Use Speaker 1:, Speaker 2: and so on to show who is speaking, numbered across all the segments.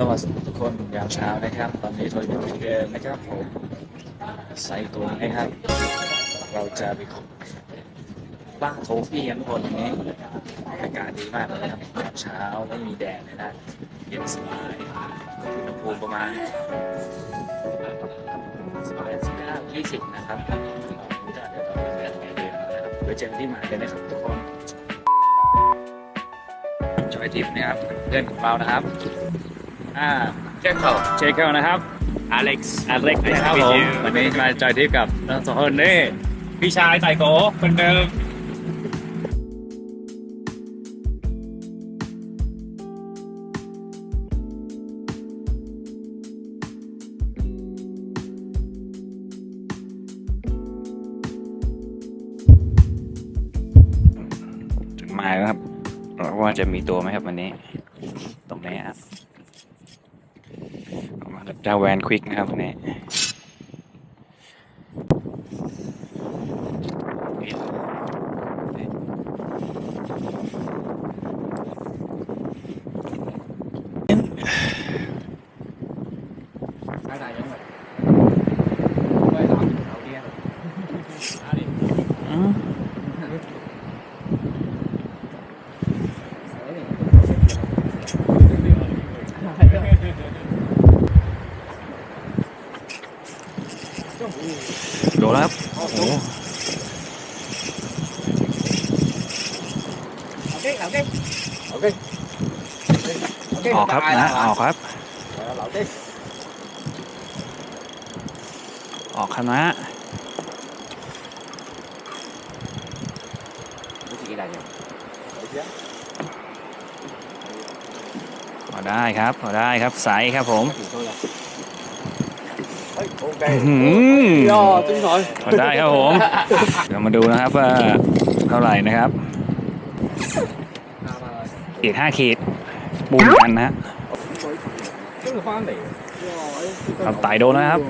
Speaker 1: สวัสดีทุกคนยามเช้านะครับ ตอนนี้เราอยู่ที่เดิมนะครับผมใส่ตัวนะครับ เราจะไปบ้างโทฟี่กันทุกคนวันนี้อากาศดีมากเลยนะครับยามเช้าไม่มีแดดเลยนะเย็นสบายอุณหภูมิประมาณสิบแปดสิบเก้ายี่สิบนะครับเดี๋ยวเราไปเดินไปเดินนะครับเดี๋ยวเจอกันที่หมายกันนะครับทุกคนจอยทิพย์นะครับเพื่อนของเรานะครับ อ่า
Speaker 2: เจ้าเขา
Speaker 1: เชคเกิลนะครับ
Speaker 2: อเล็กซ์
Speaker 1: อันเล็กนะครับผม วันนี้มาจอยทิพย์กับทั้งสองคนนี่
Speaker 2: พี่ชายไต่โกคนเดิม
Speaker 3: ถึงมาแล้วครับว่าจะมีตัวไหมครับวันนี้ ตรงนี้ครับออก มาเจ้าแวนควิกนะครับวันนี้อืม โดนแล้วครับโอ้โหออกครับนะออกครับออกครับนะพอได้ครับพอได้ครับใสครับผม ยอดจิ้งหน่อพอได้ครับผมเดี๋ยวมาดูนะครับว่าเท่าไหร่นะครับเขีดห้าเขตปูนกันนะฮะครับไต่โดนนะครับ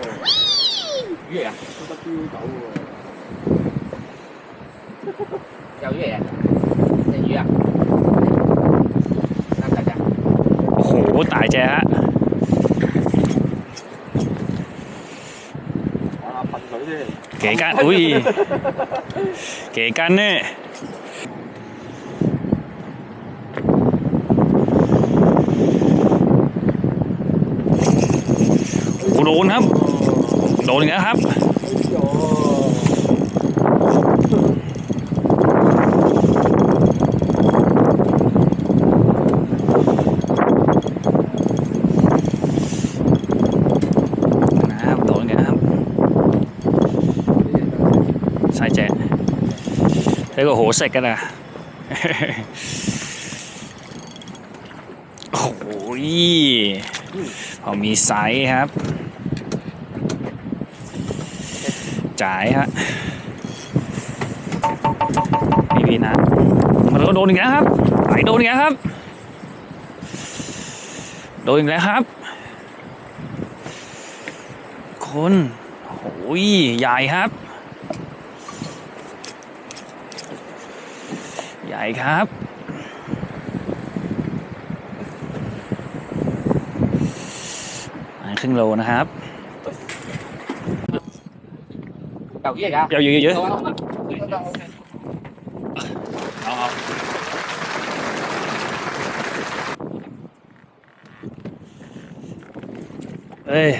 Speaker 3: โอ้โหตายแจ๊ะ เก๋กันอุ้ยเก๋กันเนี่ยโดนครับ โดนอีกแล้วครับนะครับโดนกันนะครับใส่แจ๊ แล้วก็โหเสร็จกันนะโอ้โหพอมีไซส์ครับจ่ายฮะพี่พี่นะมันก็โดนอีกแล้วครับไหลโดนอีกแล้วครับ โดนอีกแล้วครับ คนโอ้ยใหญ่ครับ ให ใญ่ครับ ครึ่งโลนะครับ
Speaker 2: เก่า
Speaker 3: เยอะเยอะเยอะเยอะเอ้ย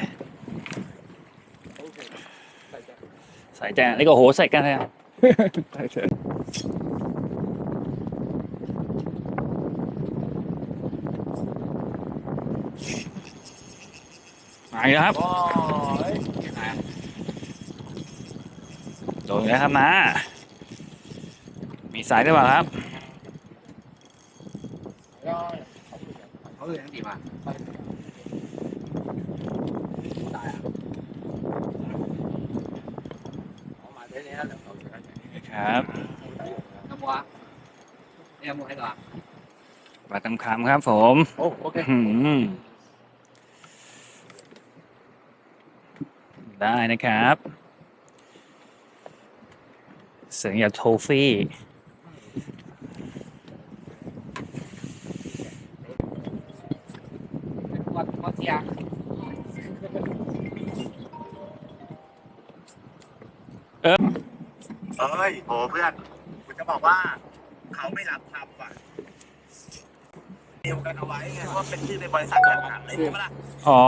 Speaker 3: ใส่แจงนี่ก็โหใส่กันเลยใส่แจง มาอีกแล้ครับโดนแล้วครับนะมีสายได้ป่ะครับ
Speaker 2: เขาเลยทั้งตีมา
Speaker 3: ครับ
Speaker 2: น้ำวัวเนี่ยมัว
Speaker 3: ให้ต่อมาตำคำครับผม
Speaker 2: โอ
Speaker 3: เค ได้นะครับเสียงอยากโทฟี่
Speaker 2: ก่อนก่อนเสีย
Speaker 4: เอ้ยโหเพื่อนกูจะบอกว่า เขาไม่รับทำว่ะดีลกันเอาไว้ไงว่าเป็นชื่อในบริษัทแบบนั้นเลยใช่ไหมล่ะ
Speaker 3: อ๋อ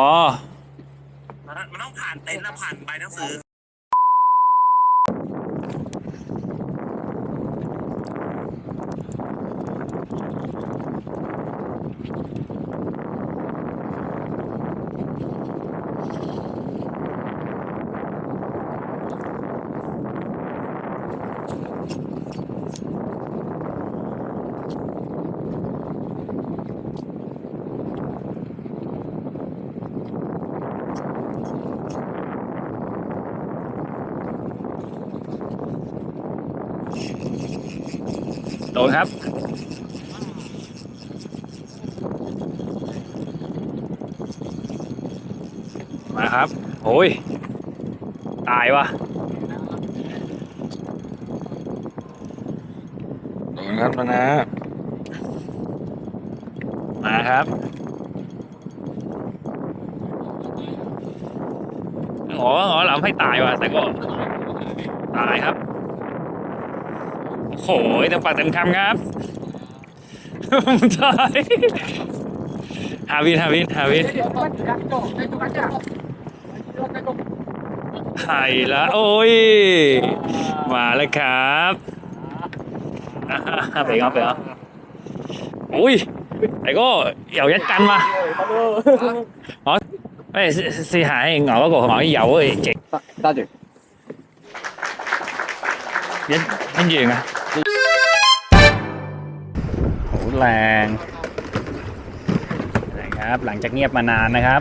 Speaker 4: มันต้องผ่านเต็นท์และผ่านใบหนังสือ
Speaker 3: มาครับ โอ้ย ตายวะโดนครับนะมาครับอ๋ออ๋อเราให้ตายว่ะแต่ก็ ตายครับโอ้โหเต็มปากเต็มคำครับตายฮาวินฮาวินฮาวิน
Speaker 2: ไห่
Speaker 3: ละโอ้ย มาแล้วครับไปครับไปครับอุ้ยไอ้ก็เหยายัดกัน
Speaker 2: มา
Speaker 3: อ๋อไม่สียหายเห
Speaker 2: งาก็ก
Speaker 3: หงาเหยาเอ้ยเจ๋งตาจุยัดยัดยินอะโหแรงนะครับ
Speaker 2: หลั
Speaker 3: งจากเงียบมานาน
Speaker 2: นะครับ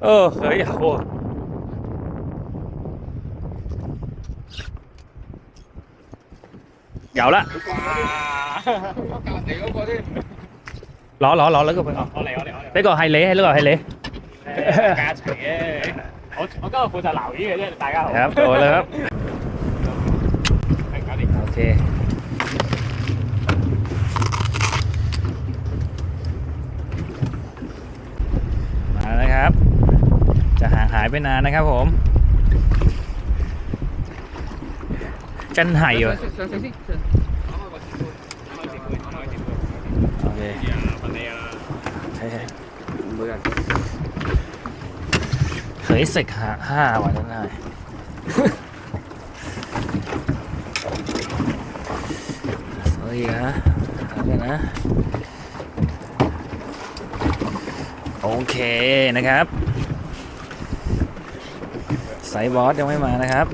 Speaker 3: Ơ, ờ, khởi ảo à. Gạo đó.
Speaker 2: Lọ lọ lọ lấy cái Thế
Speaker 3: còn hai lễ hay lúc nào hai lễ?
Speaker 2: 加一齊嘅。我我今日負責留意嘅啫，大家好。係
Speaker 3: 啊，到啦。OK。 ไม่นานนะครับผม จันไห่
Speaker 2: เหรอ
Speaker 3: โอเคใช่ใช่เคยเสกห้าวันนั้นเฮีนะเอาไปนะโอเคนะครับ ไซบอสยังไม่มานะครับ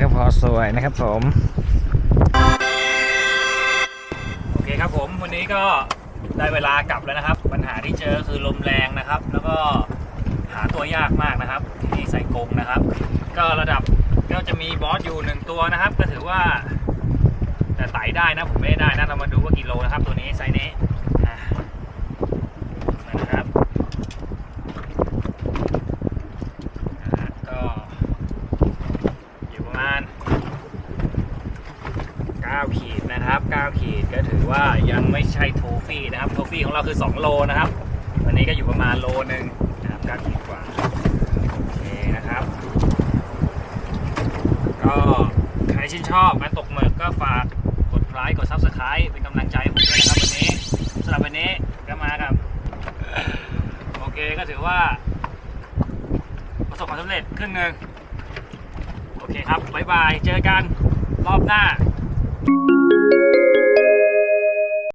Speaker 3: ก็พอสวยนะครับผม โอเคครับผมวันนี้ก็ได้เวลากลับแล้วนะครับ ปัญหาที่เจอคือลมแรงนะครับ แล้วก็หาตัวยากมากนะครับ ที่นี่ใส่กงนะครับ ก็ระดับก็จะมีบอสอยู่หนึ่งตัวนะครับ ก็ถือว่าแต่ไต่ได้นะผมไม่ได้ได้นะเรามาดูว่ากิโลนะครับ ตัวนี้ไซส์นี้อะนะครับอะก็อยู่ประมาณ 9 ขีดนะครับ 9 ขีดก็ถือว่ายังไม่ใช่โทฟี่นะครับ โทฟี่ของเราคือ 2 โลนะครับ วันนี้ก็อยู่ประมาณโลหนึ่งนะครับ9ขีดกว่า โอเคนะครับ ก็ใครชื่นชอบการตกหมึกก็ฝากกดไลค์กด Subscribe เป็นกำลังใจให้ผมด้วยนะครับวันนี้สำหรับวันนี้ก็มากับ โอเคก็ถือว่า ประสบความสำเร็จครึ่งหนึ่งโอเคครับ บ๊ายบาย เจอกันรอบหน้า Música